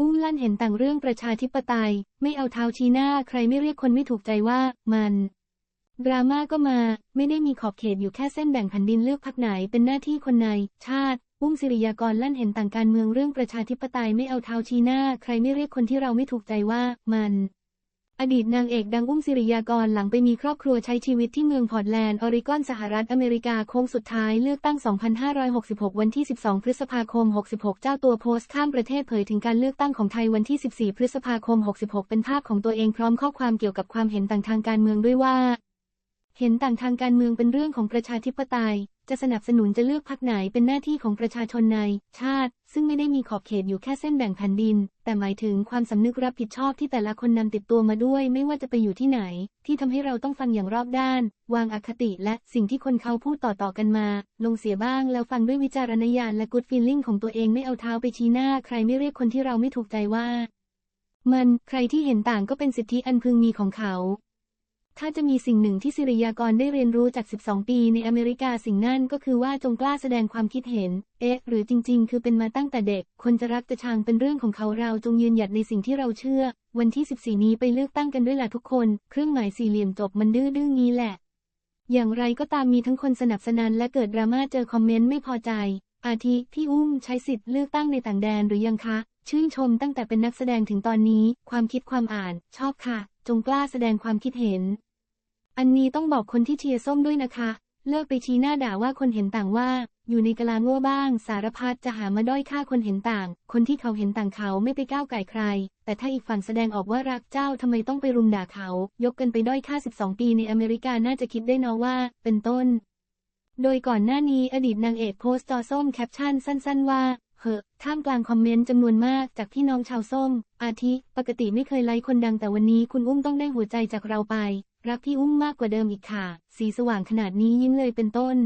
อุ้มลั่นเห็นต่างเรื่องประชาธิปไตย ไม่เอาเท้าชี้หน้าใครไม่เรียกคนไม่ถูกใจว่ามันดราม่าก็มา ไม่ได้มีขอบเขตอยู่แค่เส้นแบ่งแผ่นดินเลือกพักไหนเป็นหน้าที่คนใน ชาติอุ้มศิริยากรลั่นเห็นต่างการเมืองเรื่องประชาธิปไตยไม่เอาเท้าชี้หน้า ใครไม่เรียกคนที่เราไม่ถูกใจว่ามัน อดีตนางเอกดังอุ้มศิริยากรหลังไปมีครอบครัวใช้ชีวิตที่เมืองพอร์ตแลนด์ ออริกอน สหรัฐอเมริกา โค้งสุดท้ายเลือกตั้ง 2566 วันที่ 12 พฤษภาคม 66 เจ้าตัวโพสต์ข้ามประเทศเผยถึงการเลือกตั้งของไทยวันที่ 14 พฤษภาคม 66 เป็นภาพของตัวเองพร้อมข้อความเกี่ยวกับความเห็นต่างทางการเมืองด้วยว่า เห็นต่างทางการเมืองเป็นเรื่องของประชาธิปไตย จะสนับสนุนจะเลือกพรรคไหนเป็นหน้าที่ของประชาชนใน ชาติ ซึ่งไม่ได้มีขอบเขตอยู่แค่เส้นแบ่งแผ่นดิน แต่หมายถึงความสำนึกรับผิดชอบที่แต่ละคนนำติดตัวมาด้วย ไม่ว่าจะไปอยู่ที่ไหน ที่ทำให้เราต้องฟังอย่างรอบด้าน วางอคติและสิ่งที่คนเขาพูดต่อๆกันมา ลงเสียบ้างแล้วฟังด้วยวิจารณญาณและกูดฟีลลิ่งของตัวเองไม่เอาเท้าไปชี้หน้า ใครไม่เรียกคนที่เราไม่ถูกใจว่า มันใครที่เห็นต่างก็เป็นสิทธิอันพึงมีของเขา ถ้าจะมีสิ่งหนึ่งที่ศิริยากรได้เรียนรู้จาก 12 ปีในอเมริกาสิ่งนั่นก็คือว่าจงกล้าแสดงความคิดเห็น เอ๊ะ หรือจริง ๆ คือเป็นมาตั้งแต่เด็ก คนจะรักจะชังเป็นเรื่องของเขาเราจงยืนหยัดในสิ่งที่เราเชื่อ วันที่ 14 นี้ไปเลือกตั้งกันด้วยล่ะทุกคน เครื่องหมายสี่เหลี่ยมจบมันดื้อดื้องี้แหละ อย่างไรก็ตามมีทั้งคนสนับสนุนและเกิดดราม่าเจอคอมเมนต์ไม่พอใจ อาทิพี่อุ้มใช้สิทธิ์เลือกตั้งในต่างแดนหรือยังคะ ชื่นชมตั้งแต่เป็นนักแสดงถึงตอนนี้ ความคิดความอ่าน ชอบค่ะ จงกล้าแสดงความคิดเห็น อันนี้ต้องบอกคนที่เชียร์ส้มด้วยนะคะ เลิกไปชี้หน้าด่าว่าคนเห็นต่างว่า อยู่ในกลาโง่บ้าง สารพัดจะหามาด้อยค่าคนเห็นต่าง คนที่เขาเห็นต่างเขาไม่ไปก้าวไก่ใคร แต่ถ้าอีกฝั่งแสดงออกว่ารักเจ้าทำไมต้องไปรุมด่าเขา ยกกันไปด้อยค่า 12 ปีในอเมริกาน่าจะคิดได้นอะว่า เป็นต้น โดยก่อนหน้านี้อดีตนางเอกโพสต์จอส้มแคปชั่นสั้น ๆว่าเหอะท่ามกลางคอมเมนต์จำนวนมากจากพี่น้องชาวส้ม อาทิ ปกติไม่เคยไลค์คนดังแต่วันนี้คุณอุ้มต้องได้หัวใจจากเราไป รักพี่อุ้มมากกว่าเดิมอีกค่ะ สีสว่างขนาดนี้ยิ้มเลยเป็นต้น